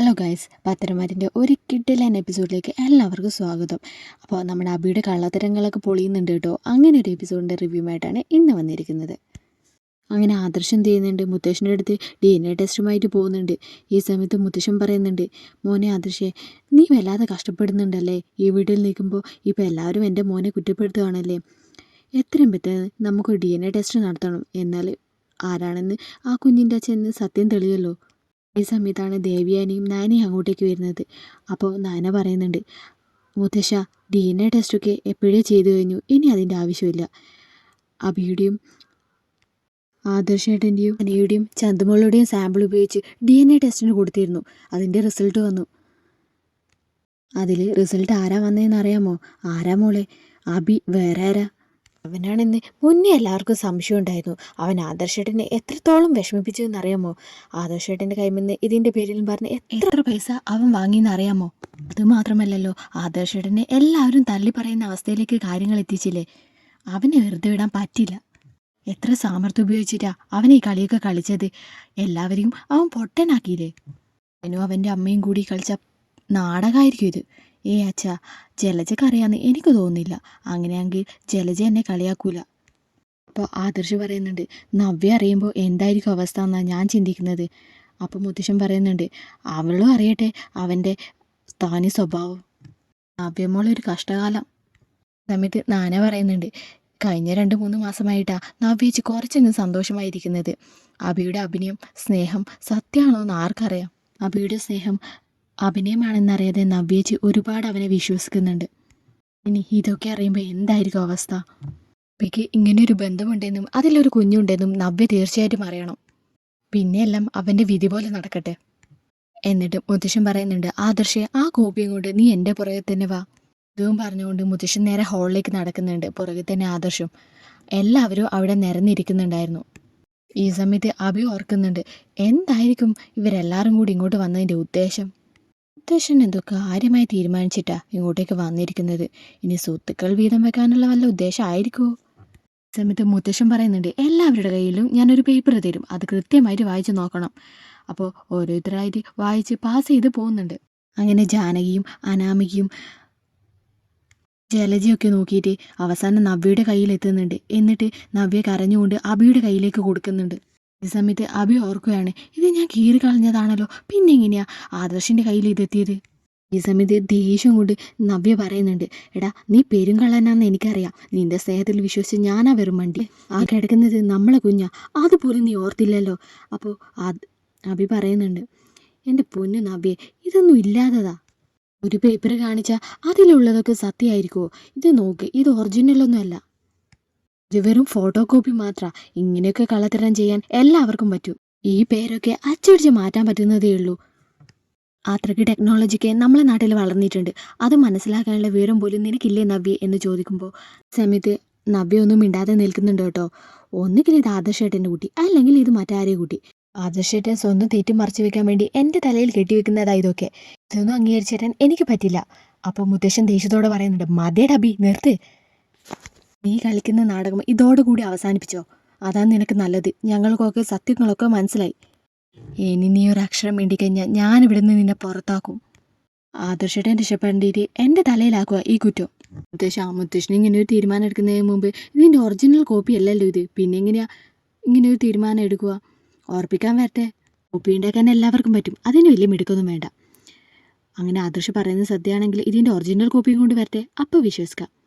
Hello guys പത്തരമാരിന്റെ ഒരു കിഡിലൻ എപ്പിസോഡിലേക്ക് എല്ലാവർക്കും സ്വാഗതം. അപ്പോൾ നമ്മുടെ അബിയുടെ കള്ളത്തരങ്ങളൊക്കെ പൊളിയുന്നുണ്ട് കേട്ടോ. അങ്ങനെ ഒരു എപ്പിസോഡിന്റെ റിവ്യൂമായിട്ടാണ് ഇന്ന് വന്നിരിക്കുന്നത്. അങ്ങനെ ആദർശം ചെയ്യുന്നുണ്ട്? മുത്തശ്ശന്റെ അടുത്ത് ഡി എൻ എ ടെസ്റ്റുമായിട്ട് പോകുന്നുണ്ട്. ഈ സമയത്ത് മുത്തശ്ശൻ പറയുന്നുണ്ട് മോനെ ആദർശേ നീ വല്ലാതെ കഷ്ടപ്പെടുന്നുണ്ടല്ലേ? ഈ വീട്ടിൽ നിൽക്കുമ്പോൾ ഇപ്പോൾ എല്ലാവരും എന്റെ മോനെ കുറ്റപ്പെടുത്തുകയാണല്ലേ? എത്രയും പെട്ടെന്ന് നമുക്ക് ഡി എൻ എ ടെസ്റ്റ് നടത്തണം. എന്നാൽ ആരാണെന്ന്? ആ കുഞ്ഞിന്റെ അച്ഛൻ സത്യം തെളിയല്ലോ. ഈ സമയത്താണ് ദേവിയാനിയും നാനയും അങ്ങോട്ടേക്ക് വരുന്നത്. അപ്പോൾ നാന പറയുന്നുണ്ട് മുത്തശ്ശ ഡി എൻ എ ടെസ്റ്റൊക്കെ എപ്പോഴേ ചെയ്തു കഴിഞ്ഞു? ഇനി അതിന്റെ ആവശ്യമില്ല. അബിയുടെയും ആദർശേട്ടന്റെയും അനിയുടെയും ചന്തുമോളുടെയും സാമ്പിൾ ഉപയോഗിച്ച് ഡി എൻ എ ടെസ്റ്റിന് കൊടുത്തിരുന്നു. അതിന്റെ റിസൾട്ട് വന്നു. അതിൽ റിസൾട്ട് ആരാ വന്നതെന്ന് അറിയാമോ? ആരാ മോളെ? അബി വേറെ ആരാ? അവനാണെന്ന് മുന്നേ എല്ലാവർക്കും സംശയം ഉണ്ടായിരുന്നു. അവൻ ആദർശേട്ടനെ എത്രത്തോളം വിഷമിപ്പിച്ചു എന്നറിയാമോ? ആദർശേട്ടന്റെ കയ്യിൽ നിന്ന് ഇതിന്റെ പേരിൽ പറഞ്ഞ് എത്ര പൈസ അവൻ വാങ്ങിയെന്ന് അറിയാമോ അത് മാത്രമല്ലല്ലോ ആദർശേട്ടനെ എല്ലാവരും തള്ളി പറയുന്ന അവസ്ഥയിലേക്ക് കാര്യങ്ങൾ എത്തിച്ചില്ലേ? അവനെ വെറുതെ വിടാൻ പറ്റില്ല. എത്ര സാമർത്ഥ്യം ഉപയോഗിച്ചിട്ടാ അവനെ ഈ കളിയൊക്കെ കളിച്ചത്? എല്ലാവരെയും അവൻ പൊട്ടനാക്കിയില്ലേ? അവനും അവന്റെ അമ്മയും കൂടി കളിച്ച നാടകമായിരിക്കും ഇത്. ഏ അച്ഛാ അറിയാന്ന് എനിക്ക് തോന്നുന്നില്ല. അങ്ങനെയാണെങ്കിൽ ജലജ എന്നെ കളിയാക്കൂല. അപ്പോൾ ആദർശ് പറയുന്നുണ്ട് നവ്യ അറിയുമ്പോൾ എന്തായിരിക്കും അവസ്ഥ എന്നാണ് ഞാൻ ചിന്തിക്കുന്നത്. അപ്പോൾ മുത്തശ്ശൻ പറയുന്നുണ്ട് അവളും അറിയട്ടെ അവന്റെ സ്ഥാനി സ്വഭാവം. നവ്യമോളൊരു കഷ്ടകാലം. സമയത്ത് നാന പറയുന്നുണ്ട് കഴിഞ്ഞ രണ്ട് മൂന്ന് മാസമായിട്ടാ നവ്യേച്ചി കുറച്ചങ്ങ് സന്തോഷമായിരിക്കുന്നത്. അബിയുടെ അഭിനയം സ്നേഹം സത്യമാണോ എന്ന് ആർക്കറിയാം? അബിയുടെ സ്നേഹം അഭിനയമാണെന്നറിയാതെ നവ്യേച്ചി ഒരുപാട് അവനെ വിശ്വസിക്കുന്നുണ്ട്. ഇനി ഇതൊക്കെ അറിയുമ്പോൾ എന്തായിരിക്കും അവസ്ഥ? അപ്പയ്ക്ക് ഇങ്ങനെയൊരു ബന്ധമുണ്ടെന്നും അതിലൊരു കുഞ്ഞുണ്ടെന്നും നവ്യ തീർച്ചയായിട്ടും അറിയണം. പിന്നെയെല്ലാം അവന്റെ വിധി പോലെ നടക്കട്ടെ. എന്നിട്ട് മുത്തശ്ശൻ പറയുന്നുണ്ട് ആദർശയെ ആ കോപ്പിയും കൊണ്ട് നീ എന്റെ പുറകെ തന്നെ വാ. ഇതും പറഞ്ഞുകൊണ്ട് മുത്തശ്ശൻ നേരെ ഹാളിലേക്ക് നടക്കുന്നുണ്ട് പുറകെ തന്നെ ആദർശം. എല്ലാവരും അവിടെ നിരന്നിരിക്കുന്നുണ്ടായിരുന്നു. ഈ സമയത്ത് അഭി ഓർക്കുന്നുണ്ട് എന്തായിരിക്കും ഇവരെല്ലാവരും കൂടി ഇങ്ങോട്ട് വന്നതിന്റെ ഉദ്ദേശം? ഉദ്ദേശം എന്തോ കാര്യമായി തീരുമാനിച്ചിട്ടാ ഇങ്ങോട്ടേക്ക് വന്നിരിക്കുന്നത്? ഇനി സ്വത്തുക്കൾ വീതം വെക്കാനുള്ള വല്ല ഉദ്ദേശം ആയിരിക്കുമോ ഈ സമയത്ത് മുത്തശ്ശൻ പറയുന്നുണ്ട് എല്ലാവരുടെ കയ്യിലും ഞാനൊരു പേപ്പർ തരും. അത് കൃത്യമായിട്ട് വായിച്ച് നോക്കണം. അപ്പോൾ ഓരോരുത്തരായിട്ട് വായിച്ച് പാസ് ചെയ്ത് പോകുന്നുണ്ട്. അങ്ങനെ ജാനകിയും അനാമികയും ജലജയൊക്കെ നോക്കിയിട്ട് അവസാനം നവ്യയുടെ കയ്യിൽ എത്തുന്നുണ്ട് എന്നിട്ട് നവ്യ കരഞ്ഞുകൊണ്ട് അബിയുടെ കയ്യിലേക്ക് കൊടുക്കുന്നുണ്ട്. ഈ സമയത്ത് അബി ഓർക്കുകയാണ്. ഇത് ഞാൻ കീറി കളഞ്ഞതാണല്ലോ. പിന്നെ എങ്ങനെയാ? ആദർശിന്റെ കയ്യിൽ ഇതെത്തിയത്? ഈ സമയത്ത് ദേഷ്യം കൊണ്ട് നവ്യ പറയുന്നുണ്ട് എടാ നീ പെരുങ്കള്ളനാന്ന് എനിക്കറിയാം. നിന്റെ സ്നേഹത്തിൽ വിശ്വസിച്ച് ഞാനാ വെറും വണ്ടി ആ കിടക്കുന്നത് നമ്മളെ കുഞ്ഞാ. അതുപോലും നീ ഓർത്തില്ലല്ലോ. അപ്പോൾ അത് അബി പറയുന്നുണ്ട് എന്റെ പൊന്നു നവ്യെ ഇതൊന്നും ഇല്ലാത്തതാ. ഒരു പേപ്പർ കാണിച്ചാൽ അതിലുള്ളതൊക്കെ സത്യമായിരിക്കുമോ ഇത് നോക്ക് ഇത് ഒറിജിനലൊന്നുമല്ല ഇത് വെറും ഫോട്ടോ കോപ്പി മാത്രമാണ് ഇങ്ങനെയൊക്കെ കള്ളത്തരം ചെയ്യാൻ എല്ലാവർക്കും പറ്റും. ഈ പേരൊക്കെ അച്ചടിച്ച് മാറ്റാൻ പറ്റുന്നതേ ഉള്ളൂ. അത്രയ്ക്ക് ടെക്നോളജിക്ക് നമ്മളെ നാട്ടിൽ വളർന്നിട്ടുണ്ട്. അത് മനസ്സിലാക്കാനുള്ള വിവരം പോലും നിനക്കില്ലേ നവ്യ? എന്ന് ചോദിക്കുമ്പോൾ സമയത്ത് നവ്യ ഒന്നും മിണ്ടാതെ നിൽക്കുന്നുണ്ട് കേട്ടോ. ഒന്നുകിൽ ഇത് ആദർശേട്ടന്റെ കുട്ടി അല്ലെങ്കിൽ ഇത് മറ്റാരെ കുട്ടി. ആദർശേട്ടൻ സ്വന്തം തെറ്റി മറച്ചു വെക്കാൻ വേണ്ടി എന്റെ തലയിൽ കെട്ടിവെക്കുന്നതാ ഇതൊക്കെ. ഇതൊന്നും അംഗീകരിച്ചേരാൻ എനിക്ക് പറ്റില്ല. അപ്പോൾ മുത്തശ്ശൻ ദേഷ്യത്തോടെ പറയുന്നുണ്ട് മതേടെ അബി നിർത്ത്. നീ കളിക്കുന്ന നാടകം ഇതോടുകൂടി അവസാനിപ്പിച്ചോ? അതാ നിനക്ക് നല്ലത്. ഞങ്ങൾക്കൊക്കെ സത്യങ്ങളൊക്കെ മനസ്സിലായി. ഇനി നീ ഒരു അക്ഷരം വേണ്ടി കഴിഞ്ഞാൽ ഞാൻ ഇവിടുന്ന് നിന്നെ പുറത്താക്കും. ആദർശേട്ടൻ രക്ഷപ്പെടേണ്ടിയിട്ട് എന്റെ തലയിലാക്കുക ഈ കുറ്റം. മുത്തശ്ശ മുത്തശ്ശന് ഇങ്ങനെ ഒരു തീരുമാനം എടുക്കുന്നതിന് മുമ്പ് ഇതിന്റെ ഒറിജിനൽ കോപ്പി അല്ലല്ലോ ഇത്. പിന്നെ എങ്ങനെയാ ഇങ്ങനെ ഒരു തീരുമാനം എടുക്കുക? ഓർപ്പിക്കാൻ വരട്ടെ. കോപ്പി ഉണ്ടാക്കാൻ എല്ലാവർക്കും പറ്റും. അതിന് വലിയ മിടുക്കൊന്നും വേണ്ട. അങ്ങനെ ആദർശ് പറയുന്നത് സത്യമാണെങ്കിൽ ഇതിന്റെ ഒറിജിനൽ കോപ്പിയും കൊണ്ട് വരട്ടെ. അപ്പോൾ വിശ്വസിക്കാം.